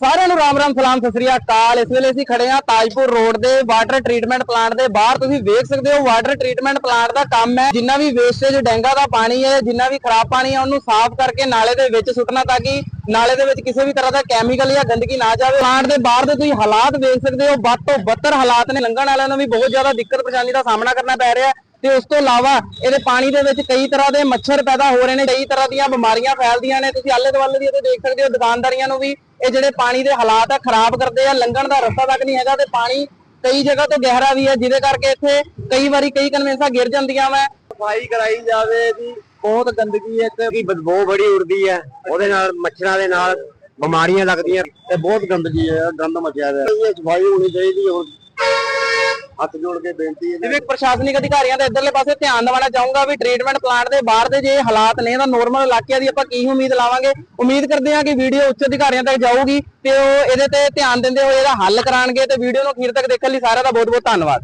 ਸਾਰਿਆਂ ਨੂੰ ਰਾਮ ਰਾਮ, ਸਲਾਮ, ਸਤਿ ਸ੍ਰੀ ਅਕਾਲ। ਇਸ ਵੇਲੇ ਅਸੀਂ ਖੜੇ ਹਾਂ ਤਾਜਪੁਰ ਰੋਡ ਦੇ ਵਾਟਰ ਟ੍ਰੀਟਮੈਂਟ ਪਲਾਂਟ ਦੇ ਬਾਹਰ। ਤੁਸੀਂ ਵੇਖ ਸਕਦੇ ਹੋ ਵਾਟਰ ਟ੍ਰੀਟਮੈਂਟ ਪਲਾਂਟ ਦਾ ਕੰਮ ਹੈ। ਜਿੰਨਾ ਵੀ ਵੇਸਟੇਜ ਡੈਂਗਾ ਦਾ ਪਾਣੀ ਹੈ ਜਿੰਨਾ ਵੀ ਖਰਾਬ ਪਾਣੀ ਹੈ, ਉਹਨੂੰ ਸਾਫ਼ ਕਰਕੇ ਨਾਲੇ ਦੇ ਵਿੱਚ ਸੁੱਟਣਾ ਤਾਂ ਕਿ ਨਾਲੇ ਦੇ ਵਿੱਚ ਕਿਸੇ ਵੀ ਤਰ੍ਹਾਂ ਦਾ ਕੈਮੀਕਲ ਜਾਂ ਗੰਦਗੀ ਨਾ ਜਾਵੇ। ਪਲਾਂਟ ਦੇ ਬਾਹਰ ਦੇ ਤੁਸੀਂ ਹਾਲਾਤ ਵੇਖ ਸਕਦੇ ਹੋ। ਵੱਧ ਤੋਂ ਬੱਤਰ ਹਾਲਾਤ ਨੇ। ਲੰਘਣ ਵਾਲਿਆਂ ਨੂੰ ਵੀ ਬਹੁਤ ਜ਼ਿਆਦਾ ਦਿੱਕਤ ਪਰੇਸ਼ਾਨੀ ਦਾ ਸਾਹਮਣਾ ਕਰਨਾ ਪੈ ਰਿਹਾ ਹੈ। ਤੇ ਉਸ ਤੋਂ ਇਲਾਵਾ ਇਹਦੇ ਪਾਣੀ ਦੇ ਵਿੱਚ ਕਈ ਤਰ੍ਹਾਂ ਦੇ ਮੱਛਰ ਪੈਦਾ ਹੋ ਰਹੇ ਨੇ। ਕਈ ਤਰ੍ਹਾਂ ਦੀਆਂ ਬਿਮਾਰੀਆਂ ਫੈਲਦੀਆਂ ਨੇ। ਤੁਸੀਂ ਆਲੇ ਦੁਆਲੇ ਦੀ ਇੱਥੇ ਦੇਖ ਸਕਦੇ ਹੋ। ਦੁਕਾਨਦਾਰੀਆਂ ਨੂੰ ਵੀ ਇਹ ਜਿਹੜੇ ਪਾਣੀ ਦੇ ਹਾਲਾਤ ਆ ਖਰਾਬ ਕਰਦੇ ਆ ਲੰਘਣ ਦਾ ਰਸਤਾ ਤੱਕ ਨਹੀਂ ਹੈਗਾ ਤੇ ਪਾਣੀ ਕਈ ਜਗ੍ਹਾ ਤੋਂ ਗਹਿਰਾ ਵੀ ਹੈ ਜਿਹਦੇ ਕਰਕੇ ਇੱਥੇ ਕਈ ਵਾਰੀ ਕਈ ਕਨਵੈਂਸਾਂ ਗਿਰ ਜਾਂਦੀਆਂ ਵਾ। ਸਫ਼ਾਈ ਕਰਾਈ ਜਾਵੇ ਜੀ ਬਹੁਤ ਗੰਦਗੀ ਹੈ ਤੇ ਬਦਬੂ ਬੜੀ ਉੜਦੀ ਹੈ ਉਹਦੇ ਨਾਲ ਮੱਛਰਾਂ ਦੇ ਨਾਲ ਬਿਮਾਰੀਆਂ ਲੱਗਦੀਆਂ। ਤੇ ਬਹੁਤ ਗੰਦਗੀ ਹੈ ਗੰਦ ਮਚਿਆ ਹੋਇਆ। ਹੈ ਸਫ਼ਾਈ ਹੋਣੀ ਚਾਹੀਦੀ ਹੁਣ ਹੱਥ ਜੋੜ ਕੇ ਬੇਨਤੀ ਹੈ ਜਿਵੇਂ ਪ੍ਰਸ਼ਾਸਨਿਕ ਅਧਿਕਾਰੀਆਂ ਦਾ ਇਧਰਲੇ ਪਾਸੇ ਧਿਆਨ ਦਿਵਾਉਣਾ ਚਾਹੂੰਗਾ ਵੀ ਟ੍ਰੀਟਮੈਂਟ ਪਲਾਂਟ ਦੇ ਬਾਹਰ ਦੇ ਜੇ ਹਾਲਾਤ ਨੇ ਤਾਂ ਨੋਰਮਲ ਇਲਾਕਿਆਂ ਦੀ ਆਪਾਂ ਕੀ ਉਮੀਦ ਲਾਵਾਂਗੇ? ਉਮੀਦ ਕਰਦੇ ਹਾਂ ਕਿ ਵੀਡੀਓ ਉੱਚ ਅਧਿਕਾਰੀਆਂ ਤੱਕ ਜਾਊਗੀ ਤੇ ਉਹ ਇਹਦੇ ਤੇ ਧਿਆਨ ਦਿੰਦੇ ਹੋਏ ਇਹਦਾ ਹੱਲ ਕਰਾਣਗੇ ਤੇ ਵੀਡੀਓ ਨੂੰ ਅਖੀਰ ਤੱਕ ਦੇਖਣ ਲਈ ਸਾਰਿਆਂ ਦਾ ਬਹੁਤ ਬਹੁਤ ਧੰਨਵਾਦ।